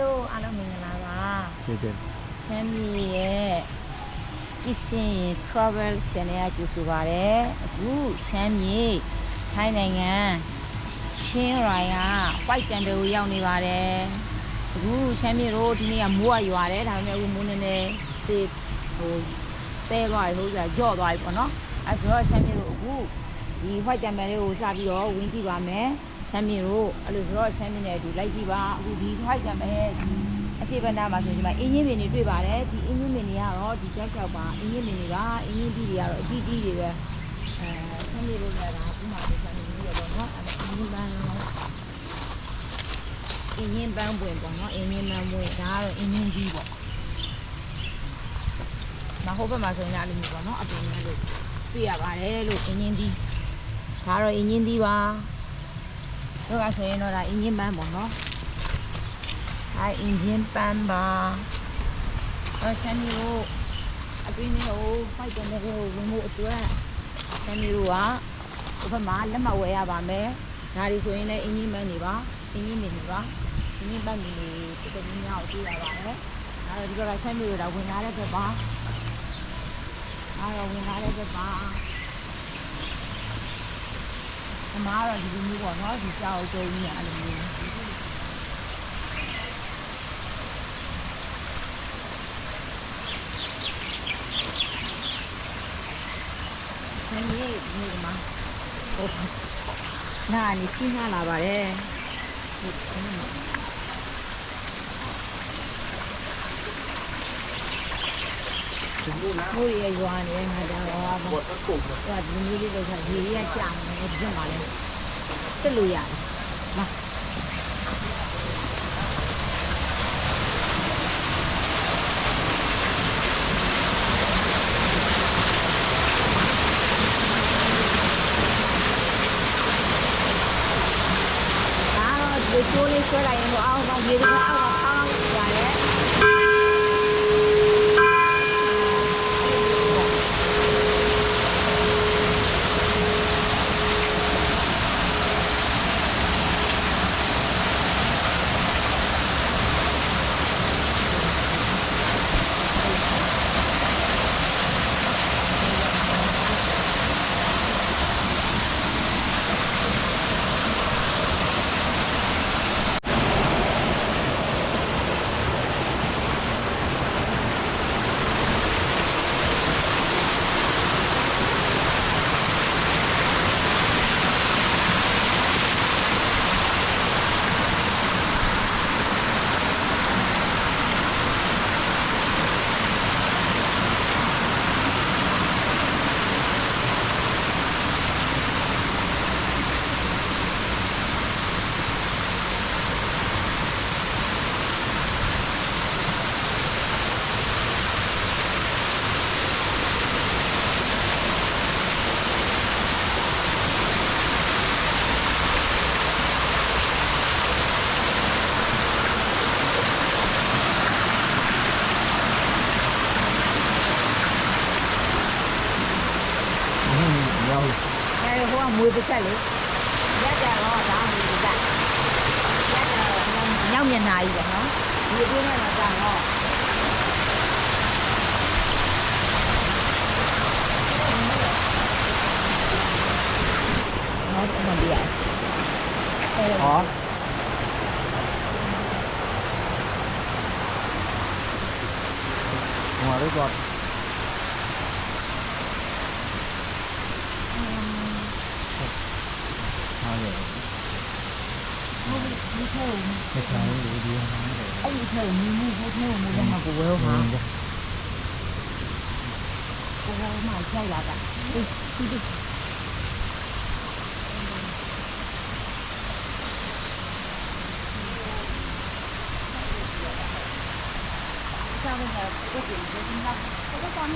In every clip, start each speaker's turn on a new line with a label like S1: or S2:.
S1: Hello အားလုံးမင်္ဂလာပါ
S2: ကျေးဇူး
S1: ရှမ်းပြည်ရဲ့ကရှင် travel channel ကကြိုဆိုပါရယ်အခုရှမ်းပြည်ထိုင်းနိုင်ငံရှင်းရိုင်က white temple ကိုရောက်နေပါတယ်အခုရှမ်းပြည်တို့ဒီနေ့ကမိုးကရွာတယ်ဒါပေမဲ့အခုမိုးနည်းနည်းစေးဟိုတဲသွားပြီဟိုကကြော့သွားပြီပေါ့နော်အဲဆိုတော့ရှမ်းပြည်တို့အခုဒီ white temple လေးကိုစပြီးတော့ဝင်ကြည့်ပါမယ် ရှမ်းပြည်တို့အဲ့လိုဆိုတော့ရှမ်းပြည်နယ်အတူလိုက်ကြည့်ပါအခုဒီ white temple ရဲ့ဒီအရှိဗနာမှာဆိုရင်ဒီမှာအင်းကြီးမင်းတွေတွေ့ပါတယ်ဒီအင်းကြီးမင်းတွေကတော့ဒီကြောက်ကြောက်ပါအင်းကြီးမင်းတွေကအင်းကြီးပြီးတွေကတော့အကြီးကြီးတွေပဲအဲဆင်းနေလို့လည်းဒါဥမာလေးဆင်းနေပြီးတော့နော်အဲအင်းကြီးပန်းအင်းကြီးပန်းပွင့်ပေါ့နော်အင်းကြီးပန်းပွင့်ဒါကတော့အင်းကြီးကြီးပေါ့မဟုတ်ဘက်မှာဆိုရင်လည်းအဲ့လိုမျိုးပေါ့နော်အပင်လေးလို့တွေ့ရပါတယ်လို့အင်းကြီးကြီးဒါကတော့အင်းကြီးကြီးပါ တို့ကဆိုရင်တော့ဒါအင်းကြီးပန်းပေါ့နော်အဲအင်ဂျင်ပန်းပါတော့ရှမ်းမျိုးအတွင်းမျိုးဖိုက်တယ်ကိုဝင်မှုအတွက်ရှမ်းမျိုးကဥပမာလက်မဝဲရပါမယ်ဒါဒီဆိုရင်လည်းအင်ဂျင်ပန်းနေပါအင်ဂျင်နေနေပါအင်ဂျင်ပန်းနေတော်တော်များများကိုတွေ့ရပါတယ်အဲတော့ဒီကတော့ရှမ်းမျိုးတော့ဝင်လာတဲ့ဘက်ပါအဲတော့ဝင်လာတဲ့ဘက်ပါ အမားတော့ဒီလိုမျိုးပေါ့နော်ဒီကြောက်ကြုံကြီးအဲ့လိုမျိုးဆန်ကြီးဒီမှာဟိုနာနီချင်းလာလာပါတယ်ဟိုရရွာနေငါတော့ဟောပါဟိုဒီမျိုးလေးတော့ဒီရကြာ နေဒီမှာလဲတက်လို့ရတယ်လာဒါတော့ဒီချိုးလေးဆွဲလိုက်ရင်တော့အောက်ကရေကအောက် ဟိုလေးတော့
S2: ဟာရယ်
S1: ဟုတ်ဒီထဲကို
S2: ဆက်ချာလေးဒီဒီဟာနေတယ်
S1: အဲ့ဒီထဲကိုမြင်းမြင်းထဲထဲကိုမူလည်းမကိုဝဲဟာကိုဝဲမှကြိုက်လာတာဒီဒီဒီစား မယ်ကိုကြည့်ဒီမှာတော့ကောင်း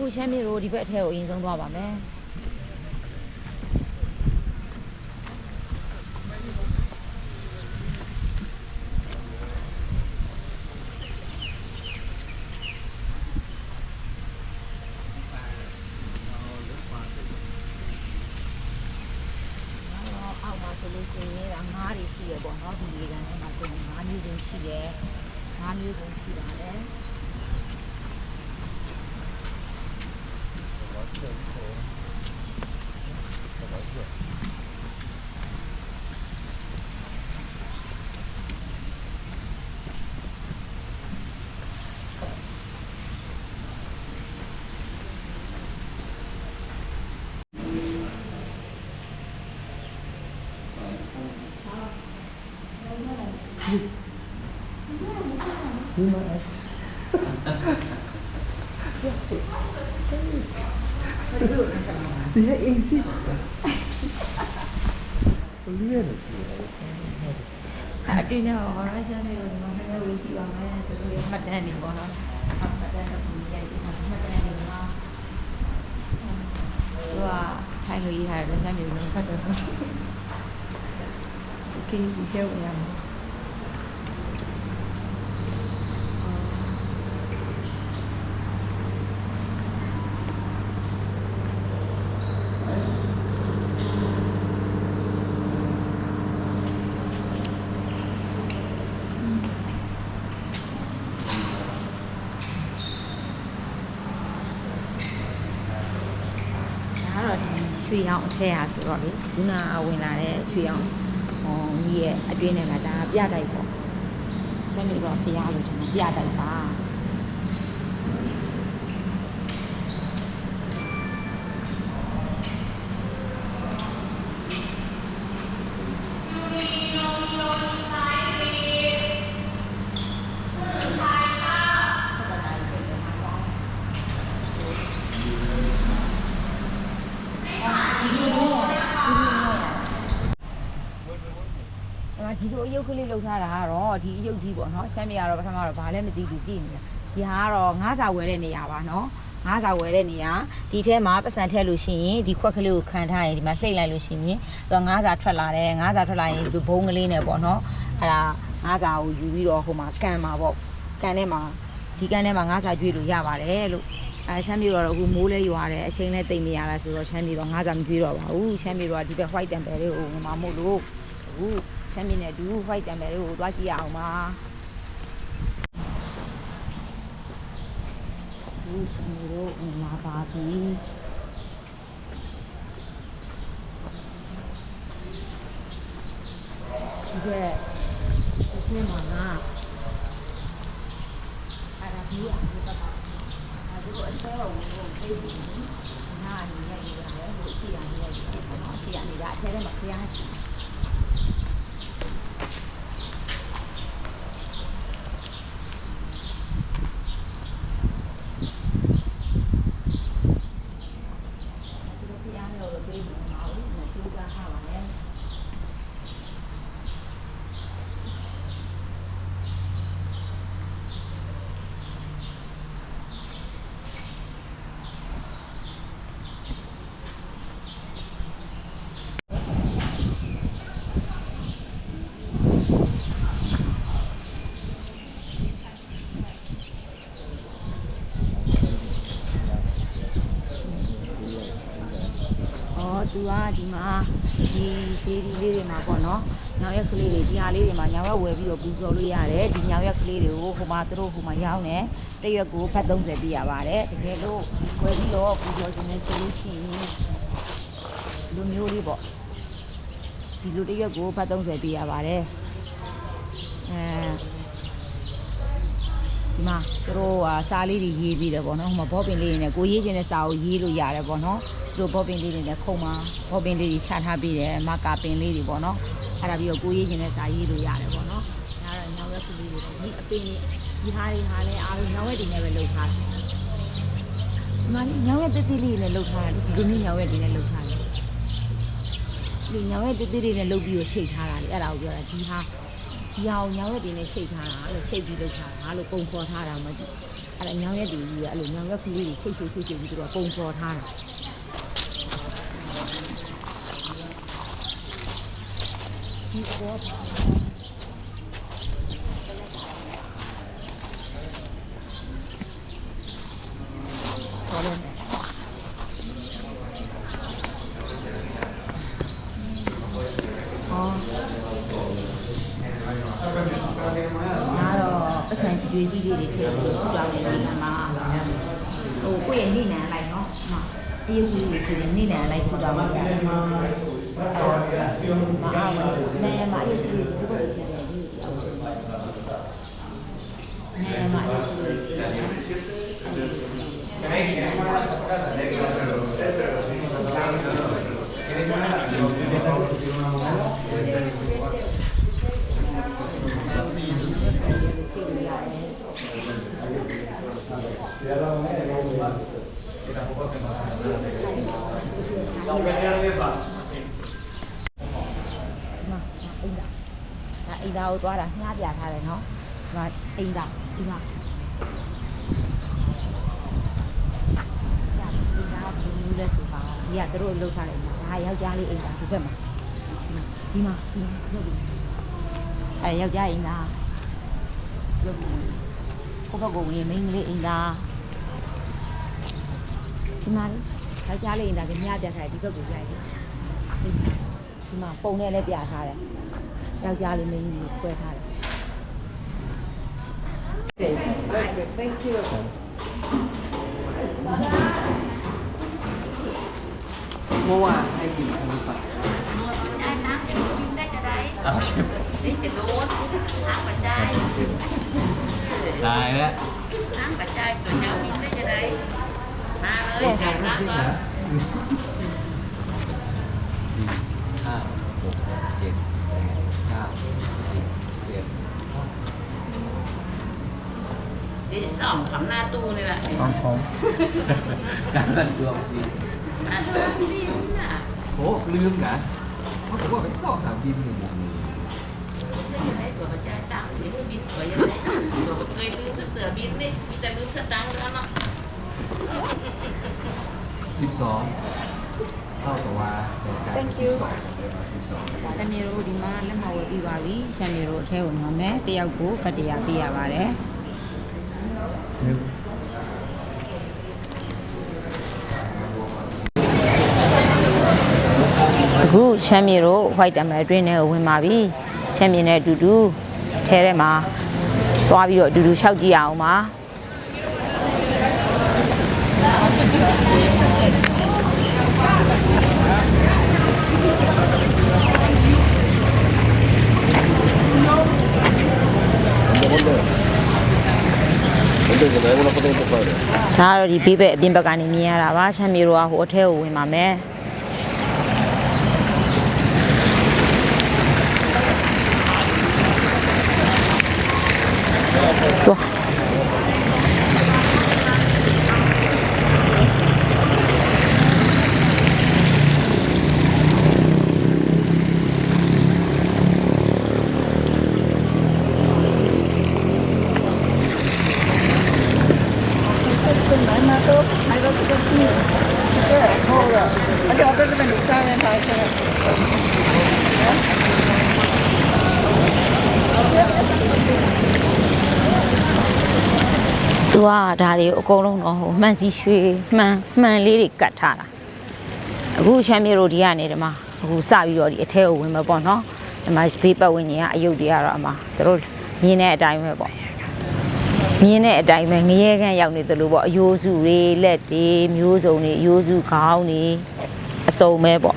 S1: အခုရှမ်းပြည်တို့ဒီဘက်အထက်ကိုအရင်ဆုံးသွားပါမယ်အောက်မှာဆိုလို့ရှိရင်ငါးတွေရှိရပေါ့နော်ဒီလေကန်ထဲမှာဆိုရင်ငါးမျိုးစုံရှိတယ်ငါးမျိုးစုံရှိပါတယ်
S2: ဒီမှာအဲ့ဒီအင်းစီဘယ်လိုလဲရှိရလဲ
S1: အတွင်းထဲမှာဟောရရှမ်းမျိုးတွေမှာလည်းဝေးကြည့်ပါမယ်သူတို့ရဲ့မှတ်တမ်းတွေပေါ့ ရွှေရောင်အထက်ဟာဆိုတော့လေခုနကဝင်လာတဲ့ရွှေရောင်ဟောကြီးရဲ့အတွင်းထဲမှာဒါပြတိုက်ပေါ့ဆက်နေတော့ဖျားလို့ကျွန်တော်ပြတိုက်ပါ တာကတော့ဒီအယုတ်ကြီးပေါ့နော်ရှမ်းမြေကတော့ပထမတော့ဘာလဲမသိဘူးကြည့်နေတာဒီဟာကတော့ငါးစာဝယ်တဲ့နေရာပါနော်ငါးစာဝယ်တဲ့နေရာဒီထဲမှာပတ်စံထည့်လို့ရှိရင်ဒီခွက်ကလေးကိုခံထားရင်ဒီမှာလှိမ့်လိုက်လို့ရှိရင်သူကငါးစာထွက်လာတယ်ငါးစာထွက်လာရင်ဒီဘုံကလေးနဲ့ပေါ့နော်အဲ့ဒါငါးစာကိုယူပြီးတော့ဟိုမှာကန်မှာပေါ့ကန်ထဲမှာဒီကန်ထဲမှာငါးစာကျွေးလို့ရပါတယ်လို့အဲချမ်းမြေတော့အခုမိုးလဲရွာတယ်အချိန်လဲတိတ်မရတာဆိုတော့ချမ်းမြေတော့ငါးစာမကျွေးတော့ပါဘူးချမ်းမြေတော့ဒီဘက် white temple လေးကိုဝင်မှာမို့လို့အခု ချမ်းမြေနဲ့ဒူ white temple လေးကိုသွားကြည့်ရအောင်ပါဒီချမ်းမြေတို့ဝင်လာပါပြီဒီကဒီနေ့မှာငါအဲ့ဒါကြီးအောင်ဒီဘက်ကအဲ့ဒီကိုအစဲဝင်လို့ပြေးပြီးနားနေရနေရတယ်ဟိုရှိရနေရတယ်ပေါ့နော်ရှိရနေရအထဲထဲမှာခရမ်းရှိဒီလိုခရမ်းလို့ပြေးပြီးမှာဦးမကျူးစားထားပါနဲ့ ကဒီမှာဒီစီဒီလေးတွေမှာပေါ့နော်ညောင်ရက်ကလေးတွေဒီဟာလေးတွေမှာညောင်ရက်ဝယ်ပြီးတော့ပူဇော်လို့ရတယ်ဒီညောင်ရက်ကလေးတွေကိုဟိုမှာသူတို့ဟိုမှာရောင်းတယ်တရက်ကိုဖတ်30ပြရပါတယ်တကယ်လို့ဝယ်ပြီးတော့ပူဇော်ခြင်းနဲ့ဆိုလို့ရှိရင်လူမျိုးလေးပေါ့ဒီလိုတရက်ကိုဖတ်30ပြရပါတယ်အဲ ဒီမှာသူတို့ဟာစားလေးတွေရေးပြီးတယ်ပေါ့နော်ဟိုမှာဘောပင်လေးတွေနဲ့ကိုရေးခြင်းတဲ့စာကိုရေးလို့ရတယ်ပေါ့နော်သူတို့ဘောပင်လေးတွေနဲ့ခုံမှာဘောပင်လေးတွေချထားပြီးတယ်မာကာပင်လေးတွေပေါ့နော်အဲ့ဒါပြီးတော့ကိုရေးခြင်းတဲ့စာရေးလို့ရတယ်ပေါ့နော်ဒါတော့ညောင်ရက်ကလေးတွေဒီအပင်ဒီဟာတွေဟာလည်းအားလုံးညောင်ရက်တွေနဲ့ပဲလုပ်ထားတယ်ဒီမှာညောင်ရက်တက်တက်လေးနဲ့လုပ်ထားတယ်ဒီလိုမျိုးညောင်ရက်တွေနဲ့လုပ်ထားတယ်ဒီညောင်ရက်တက်တက်လေးနဲ့လုပ်ပြီးတော့ချိန်ထားတာလေအဲ့ဒါကိုပြောတာဒီဟာ ဒီဟာကိုညောင်ရက်တွေနဲ့ချိန်ထားတာအဲ့လိုချိန်ပြီးလုပ်ထားတာအဲ့လိုပုံဖော်ထားတာမဟုတ်ဘူးအဲ့ဒါညောင်ရက်တွေကြီးကအဲ့လိုညောင်ရက်ကလေးတွေချိန်ချိန်ချိန်ချိန်ပြီးတော့ပုံဖော်ထားတာဒီပေါ်ပေါ်လို့ဟော ငါတော့ပတ်စံကြွေးစည်းလေးတွေထည့်ပြီးဆူတောင်းနေနေတာမှာဟိုကိုယ့်ရဲ့နေနံလိုက်နော်မ အယုတ်ကြီးတွေဆိုရင်နေနံလိုက်ဆူတောင်းနေတာမအားဘူးနေမအယုတ်ကြီးတွေဒီလိုချင်တယ်ဒီနေမအယုတ်ကြီးတွေရှိတယ်ရှိလို့ရတယ်မအိမ်သာဒါအိမ်သာ ကိုသွားတာငှားပြထားတယ်နော်ဒီမှာအိမ်သာဒီမှာဒါအိမ်သာကဘယ်လိုလဲဆိုပါဒီကသူတို့လှုပ်ထားတယ်ဒါယောက်ျားလေးအိမ်သာဒီဘက်မှာဒီမှာဒီမှာရုပ်ပြီးအဲယောက်ျားအိမ်သာရုပ်ပြီးကိုဘကဝင်မိန်းကလေးအိမ်သာဒီမှာလေယောက်ျားလေးအိမ်သာကညပြထားတယ်ဒီဘက်ကိုရိုက်တယ်ဒီမှာပုံနဲ့လည်းပြထားတယ်။ ယောက်ျားလေးမင်းကြီးကို꿰ထားတယ်
S2: Thank you. Mua à hay gì không phải? Tao chịu. Lại
S3: đó. Nắng và chai tụi nhau mình tới cho đây. Ba ơi, chai nắng
S2: đó. À, 1, 2, 3.
S3: Đi sỏng khắm na tu này bạn
S2: สองท้องการเงินดวงดี
S3: À không đi đúng à
S2: โอ้ลืมนะเพราะผมว่าไปสอบถามบินอยู่หมู่นี้
S3: Đây đấy tụi và chai tặng Thì cái pin của dân đấy Tụi và cây lưu sức tựa pin đi Bây giờ lưu sức tăng ra nó
S2: สิบสองเท่ากับว่าแต่การเป็นสิบสองสิบสอง
S1: ။ရှမ်းမြေတို့ဒီမှာလက်မဝယ်ပြီးပါပြီ။ရှမ်းမြေတို့အထဲကိုနော်မယ်။တယောက်ကိုဗတ်တရားပေးရပါတယ် ရှမ်းမြေတို့ white tamarind တွင်းထဲကိုဝင်ပါပြီ။ရှမ်းမြေနဲ့အတူတူထဲထဲမှာသွားပြီးတော့အတူတူရှောက်ကြည့်အောင်ပါ။ဒါကတော့ဒီဘေးဘက်အပြင်ဘက်ကနေမြင်ရတာပါရှမ်းမြေတို့ကဟိုအထဲကိုဝင်ပါမယ် ဒါတွေကိုအကုန်လုံးတော့ဟိုမှန်စီရွှေမှန်မှန်လေးတွေကတ်ထားတာအခုရှမ်းမြေရိုဒီကနေဒီမှာအခုစပြီးတော့ဒီအထဲကိုဝင်မှာပေါ့နော်ဒီမှာဘေးပတ်ဝန်းကျင်ကအယုတ်တွေကတော့အမှာသူတို့မြင်တဲ့အတိုင်းပဲပေါ့မြင်တဲ့အတိုင်းပဲငရဲခန့်ရောက်နေသလိုပေါ့အယိုးစုတွေလက်တွေမျိုးစုံတွေအယိုးစုခေါင်းတွေအစုံပဲပေါ့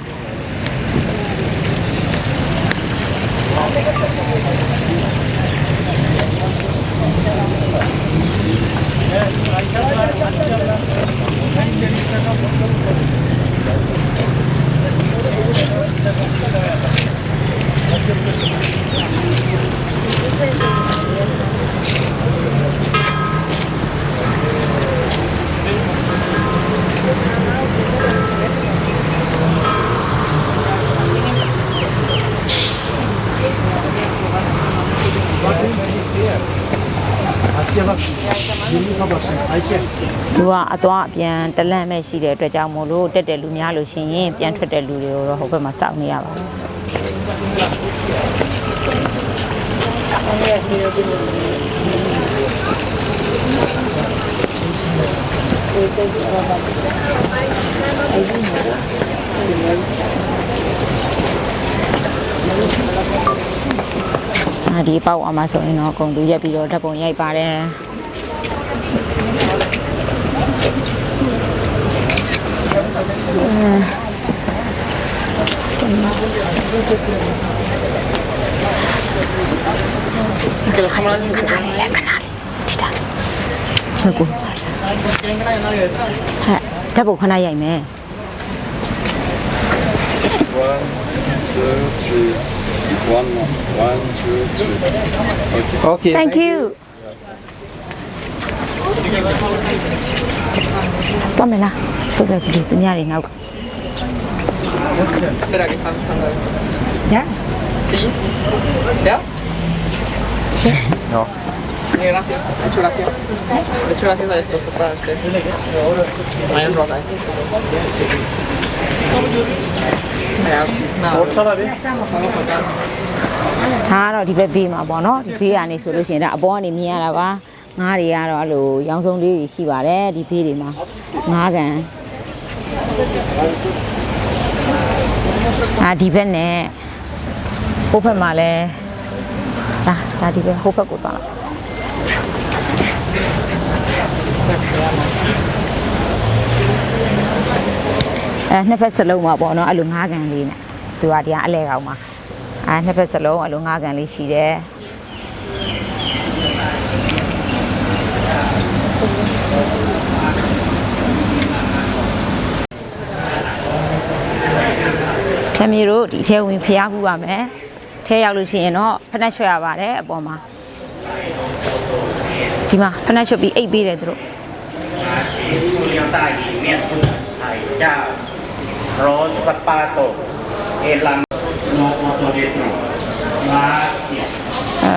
S1: သူကအသွားအပြန်တလန့်မဲ့ရှိတဲ့အတွက်ကြောင့်မို့လို့တက်တယ်လူများလို့ရှိရင်ပြန်ထွက်တဲ့လူတွေကိုတော့ဟိုဘက်မှာစောင့်နေရပါတယ်အာဒီပေါက်အောင်မှာဆိုရင်တော့အကုန်သူရက်ပြီးတော့ဓာတ်ပုံရိုက်ပါတယ် ခဏလေးခဏလေးဒီတာဟုတ်ကူဟဲ့ဓာတ်ပုံခဏရိုက်မယ်
S4: One, two, three. One more. One, two, three. Okay.
S2: Okay
S1: Thank you တော့မလားတော်တော်ကြီးသူများတွေနောက်က
S5: Espera que están buscando esto.
S1: ¿Ya?
S5: ¿Sí? ¿Ya?
S2: No
S5: Eh, gracias. Muchas gracias. Muchas gracias a esto por pararse. Vayan rota, eh. Mira, nada. Vamos acá.
S1: ဒါကတော့ဒီဘက်ဘေးမှာပေါ့နော်ဒီဘေးကနေဆိုလို့ရှိရင်ဒါအပေါ်ကနေမြင်ရတာပါ ငားတွေကတော့အဲ့လိုရောင်စုံလေးတွေရှိပါတယ်ဒီဘေးတွေမှာငားကန်အာဒီဘက်နဲ့ဟိုဘက်မှာလဲဒါဒါဒီဘက်ဟိုဘက်ကိုသွားလာအဲနှစ်ဖက်စလုံးမှာပေါ့နော်အဲ့လိုငားကန်လေးနဲ့သူကဒီကအလဲကောင်မှာအာနှစ်ဖက်စလုံးအလုံးငါးကန်လေးရှိတယ် ချမ်းမီတို့ဒီထဲဝင်ဖျားဖူးပါမယ်ထဲရောက်လို့ရှိရင်တော့ဖနက်ရွှဲရပါတယ်အပေါ်မှာဒီမှာဖနက်ရွှဲပြီးအိတ်ပေးတယ်သူတို့
S6: ทุเรียนใต้เมียนพุทธไทยเจ้าโรสปาปาโตเอลัมโนโมโตเดตุมาเกีย
S1: အဲ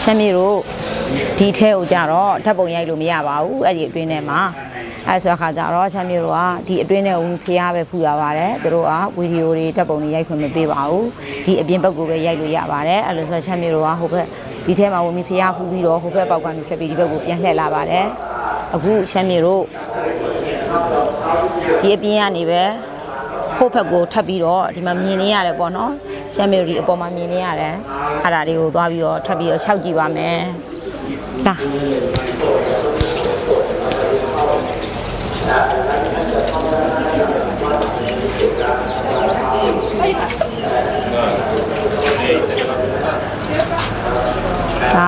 S1: ချမ်းမီတို့ဒီထဲကိုကြတော့ဓာတ်ပုံရိုက်လို့မရပါဘူးအဲ့ဒီအတွင်းထဲမှာ အဲဆိုတဲ့ခါကျတော့ချမ်းမီတို့ကဒီအတွင်းထဲဝင်ဖျားပဲဖူရပါတယ်သူတို့ကဗီဒီယိုတွေဓာတ်ပုံတွေရိုက်ခွင့်မပေးပါဘူးဒီအပြင်ဘက်ကိုပဲရိုက်လို့ရပါတယ်အဲ့လိုဆိုချမ်းမီတို့ကဟိုဘက်ဒီထဲမှာဝင်ပြီးဖျားဖူးပြီးတော့ဟိုဘက်ပေါက်ကနေဖြတ်ပြီးဒီဘက်ကိုပြန်လှည့်လာပါတယ်အခုချမ်းမီတို့ဒီအပြင်ကနေပဲဟိုဘက်ကိုထပ်ပြီးတော့ဒီမှာမြင်နေရတယ်ပေါ့နော်ရှမ်းမီတို့ဒီအပေါ်မှာမြင်နေရတယ်အဲ့ဒါတွေကိုသွားပြီးတော့ထပ်ပြီးတော့ခြောက်ကြည့်ပါမယ်လာ ဒါ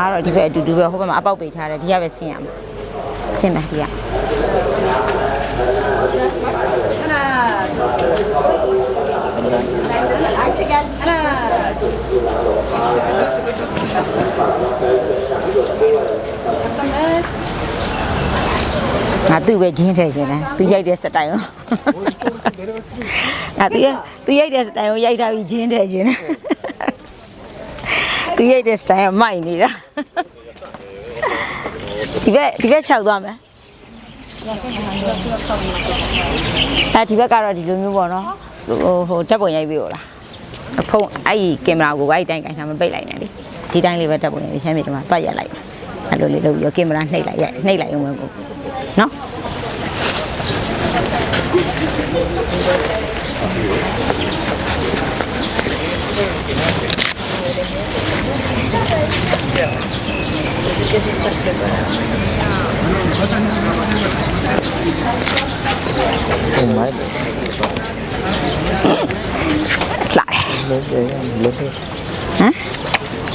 S1: ကတော့ဒီဘက်အတူတူပဲဟိုဘက်မှာအပေါက်ပိတ်ထားတယ်ဒီကပဲဆင်းရမှာဆင်းမယ်ဒီက ငါသူ့ပဲဂျင်းထဲရှင်တယ်သူရိုက်တဲ့စတိုင်ကိုငါသူရသူရိုက်တဲ့စတိုင်ကိုရိုက်ထားပြီးဂျင်းထဲရှင်တယ်သူရိုက်တဲ့စတိုင်ကမိုက်နေတာဒီဘက်ဒီဘက်ခြောက်သွားမယ်အဲဒီဘက်ကတော့ဒီလိုမျိုးပေါ့နော်ဟိုဟိုဓာတ်ပုံရိုက်ပြီးတော့လားဖုန်းအဲ့ဒီကင်မရာကိုအဲ့ဒီတိုင်းကင်ထားမပိတ်လိုက်နဲ့လေဒီတိုင်းလေးပဲဓာတ်ပုံရိုက်ပြီးရှမ်းမြေဒီမှာပတ်ရလိုက်အဲ့လိုလေးလုပ်ပြီးတော့ကင်မရာနှိပ်လိုက်ရိုက်နှိပ်လိုက်အောင်ပဲကို နော်
S2: အိမ်မိုက်
S1: လှတယ်
S2: လုံးတယ်လုံးတယ်
S1: ဟမ်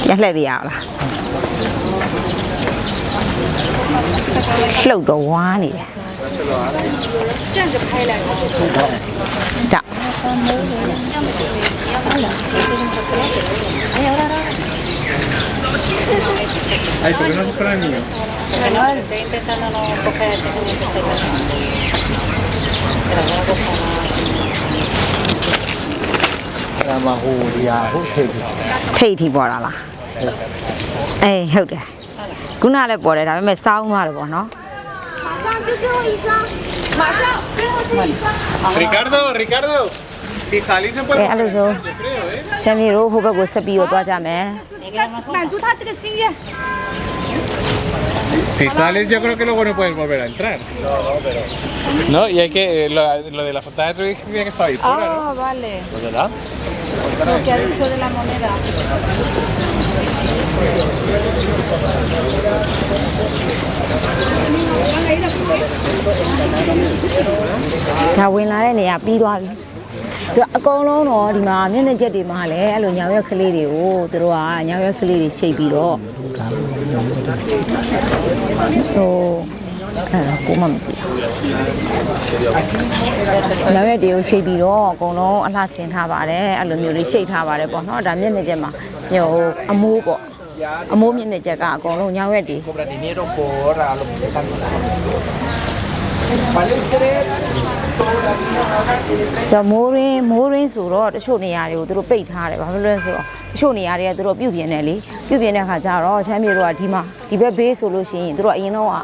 S1: ရလှည့်ပြရအောင်လား လှုပ်တော့ဝါနေတယ်ကြံ့ကြဖိုင်လိုက်တော့
S4: Ay, ¿por qué no para niños?
S2: ။ဒါမှဟိုဒီဟာဟုတ်ထိပ်ပြီ
S1: ထိတ်ထိပေါ်တာလားအေးဟုတ်တယ် ခုနလည်းပေါ်တယ်ဒါပေမဲ့စောင်းသွားတယ်ပေါ့နော်
S4: Ricardo, Ricardo, si salís en
S1: ကဲအဲ့လိုဆို
S4: creo, ¿eh?
S1: ရှမ်းပြည်တို့ဟိုဘက်ကိုဆက်ပြီးတော့သွားကြမယ်
S7: 满足他这个心愿。
S4: Si sales, yo creo que luego no puedes volver a entrar. No, no, pero. No, y hay que. Eh, lo, de la fontana de Trevi que estaba ahí fuera,
S7: Ah, ¿no? vale.
S4: Pues ¿Dónde está?
S7: Lo que ha dicho de la moneda.
S1: Chao, buena, Elena, pirual. သူကအကုန်လုံးတော့ဒီမှာမျက်နှာချက်တွေမှာလည်းအဲ့လိုညောင်ရွက်ကလေးတွေကိုသူတို့ကညောင်ရွက်ကလေးတွေရှိတ်ပြီးတော့ဟိုအဲ့ဒါကိုမမသိဘူးညောင်ရွက်တွေကိုရှိတ်ပြီးတော့အကုန်လုံးအလှဆင်ထားပါတယ်အဲ့လိုမျိုးလေးရှိတ်ထားပါတယ်ပေါ့နော်ဒါမျက်နှာချက်မှာဟိုအမိုးပေါ့အမိုးမျက်နှာချက်ကအကုန်လုံးညောင်ရွက်တွေ
S2: Cobra dinero por a lo que están
S1: ဆိုတော့မိုးရင်းမိုးရင်းဆိုတော့တချို့နေရာတွေကိုသူတို့ပိတ်ထားတယ်ဘာဖြစ်လို့လဲဆိုတော့တချို့နေရာတွေကသူတို့ပြုတ်ပြင်းတယ်လေပြုတ်ပြင်းတဲ့ခါကျတော့ချမ်းမြေတို့ကဒီမှာဒီဘက်ဘေးဆိုလို့ရှိရင်သူတို့ကအရင်တော့က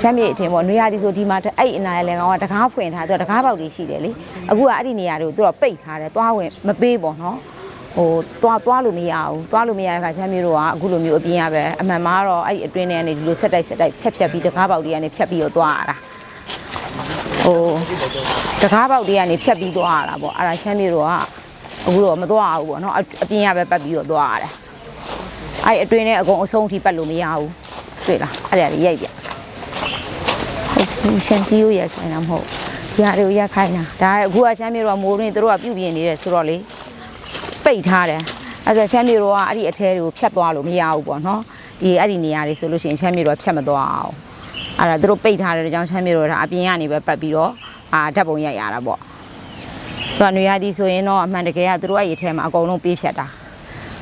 S1: ချမ်းမြေအထင်ပေါ့နွေရာသီဆိုဒီမှာအဲ့အနာရလဲကောင်ကတကားဖွင့်ထားသူကတကားပေါက်တွေရှိတယ်လေအခုကအဲ့ဒီနေရာတွေကိုသူတို့ပိတ်ထားတယ်သွားဝင်မပေးပေါ့နော်ဟိုသွားသွားလို့မရဘူးသွားလို့မရတဲ့ခါချမ်းမြေတို့ကအခုလိုမျိုးအပြင်းရပဲအမှန်မှာတော့အဲ့ဒီအတွင်းထဲကနေဒီလိုဆက်တိုက်ဆက်တိုက်ဖြတ်ဖြတ်ပြီးတကားပေါက်တွေကနေဖြတ်ပြီးတော့သွားရတာ ဟိုတကားပေါက်တွေကနေဖြတ်ပြီးသွားရတာပေါ့အဲ့ဒါချမ်းမြေတို့ကအခုတော့မသွားဘူးပေါ့နော်အအပြင်ရပဲပတ်ပြီးတော့သွားရတယ်အဲ့အတွင်းထဲအကုန်အဆုံးအထိပတ်လို့မရဘူးတွေ့လားအဲ့ဒါတွေရိုက်ပြဟုတ်ဘူးရှန်စီကိုရိုက်ခိုင်းတာမဟုတ်ဒီဟာတွေကိုရိုက်ခိုင်းတာဒါအခုကချမ်းမြေတို့ကမိုးရင်းတို့ကပြုတ်ပြင်းနေတယ်ဆိုတော့လေပိတ်ထားတယ်အဲ့ဒါချမ်းမြေတို့ကအဲ့ဒီအထဲတွေကိုဖြတ်သွားလို့မရဘူးပေါ့နော်ဒီအဲ့ဒီနေရာတွေဆိုလို့ရှိရင်ချမ်းမြေတို့ကဖြတ်မသွားအောင် အဲ့ဒါသူတို့ပိတ်ထားတဲ့အကြောင်းချမ်းမြေတော့ဒါအပြင်ကနေပဲပတ်ပြီးတော့အာဓာတ်ပုံရိုက်ရတာပေါ့သူကနေရာဒီဆိုရင်တော့အမှန်တကယ်ကသူတို့အဲ့ဒီထဲမှာအကုန်လုံးပေးဖြတ်တာ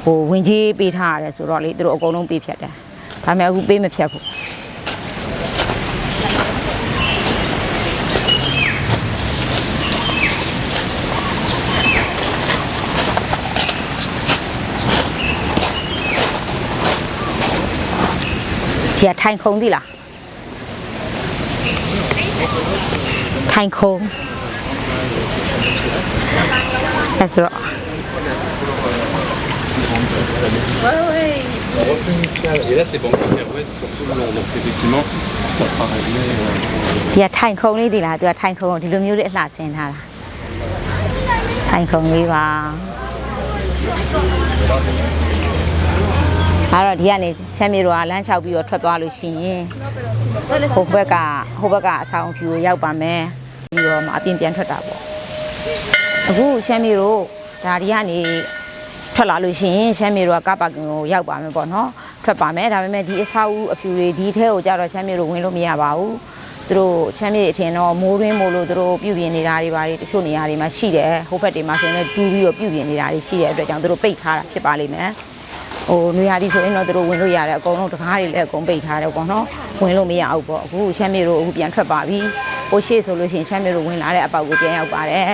S1: ဟိုဝင်ကြီးပေးထားရတယ်ဆိုတော့လေသူတို့အကုန်လုံးပေးဖြတ်တယ်ဒါပေမဲ့အခုပေးမဖြတ်ဘူးဒီကထိုင်ခုံသီလား ထိုင်ခုံအဲ့ဆိုတော့
S4: Et là, c'est bon, ouais, surtout le long. Donc, effectivement, ça sera réglé. euh,
S1: ဒီကထိုင်ခုံလေးဒီလားသူကထိုင်ခုံဒီလိုမျိုးလေးအလှဆင်းထားတာထိုင်ခုံလေးပါ အဲ့တော့ဒီကနေဆမ်းမြေတော်ကလမ်းလျှောက်ပြီးတော့ထွက်သွားလို့ရှိရင်ဟိုဘက်ကဟိုဘက်ကအဆောင်ဖြူကိုရောက်ပါမယ်ပြီးတော့မှအပြင်ပြန်ထွက်တာပေါ့အခုရှမ်းမြေတော်ဒါဒီကနေထွက်လာလို့ရှိရင်ရှမ်းမြေတော်ကကားပါကင်ကိုရောက်ပါမယ်ပေါ့နော်ထွက်ပါမယ်ဒါပေမဲ့ဒီအဆောက်အဦအဖြူတွေဒီထဲကိုကြတော့ရှမ်းမြေတော်ဝင်လို့မရပါဘူးသူတို့ချမ်းမြေအထင်တော့မိုးရင်းမို့လို့သူတို့ပြုပြင်နေတာတွေဘာတွေတချို့နေရာတွေမှာရှိတယ်ဟိုဘက်တွေမှာဆိုရင်လည်းတူးပြီးတော့ပြုပြင်နေတာတွေရှိတဲ့အတွက်ကြောင့်သူတို့ပိတ်ထားတာဖြစ်ပါလိမ့်မယ် ဟိုနေရာဒီဆိုရင်တော့သူတို့ဝင်လို့ရတယ်အကုန်လုံးတကားတွေလည်းအကုန်ပိတ်ထားတယ်ပေါ့နော်ဝင်လို့မရဘူးပေါ့အခုချမ်းမြေတို့အခုပြန်ထွက်ပါပြီဟိုရှေ့ဆိုလို့ရှိရင်ချမ်းမြေတို့ဝင်လာတဲ့အပေါက်ကိုပြန်ရောက်ပါတယ်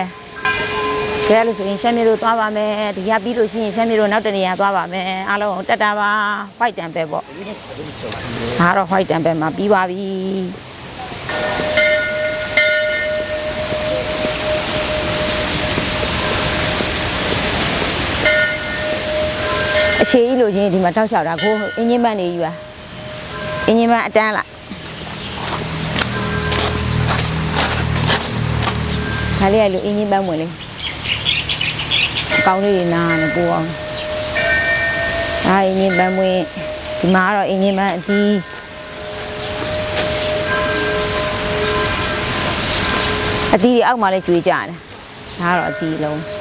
S1: ကဲလို့ဆိုရင်ရှမ်းမြေတို့သွားပါမယ်ဒီရပြီးလို့ရှိရင်ရှမ်းမြေတို့နောက်တနေရာသွားပါမယ်အားလုံးတက်တာပါ white temple ပေါ့ဒါကတော့ white temple မှာပြီးပါပြီ အရှိကြီးလိုချင်းဒီမှာတောက်ချောက်တာကိုအင်းကြီးမန်းနေယူပါအင်းကြီးမန်းအတန်းလားဒါလေးကလူအင်းကြီးမန်းဝင်လေးအကောင်းလေးတွေနားနေပို့အောင်ဒါအင်းကြီးပန်းမွေးဒီမှာကတော့အင်းကြီးပန်းအသီးအသီးတွေအောက်မှာလည်းကျွေးကြတယ်ဒါကတော့အသီးလုံး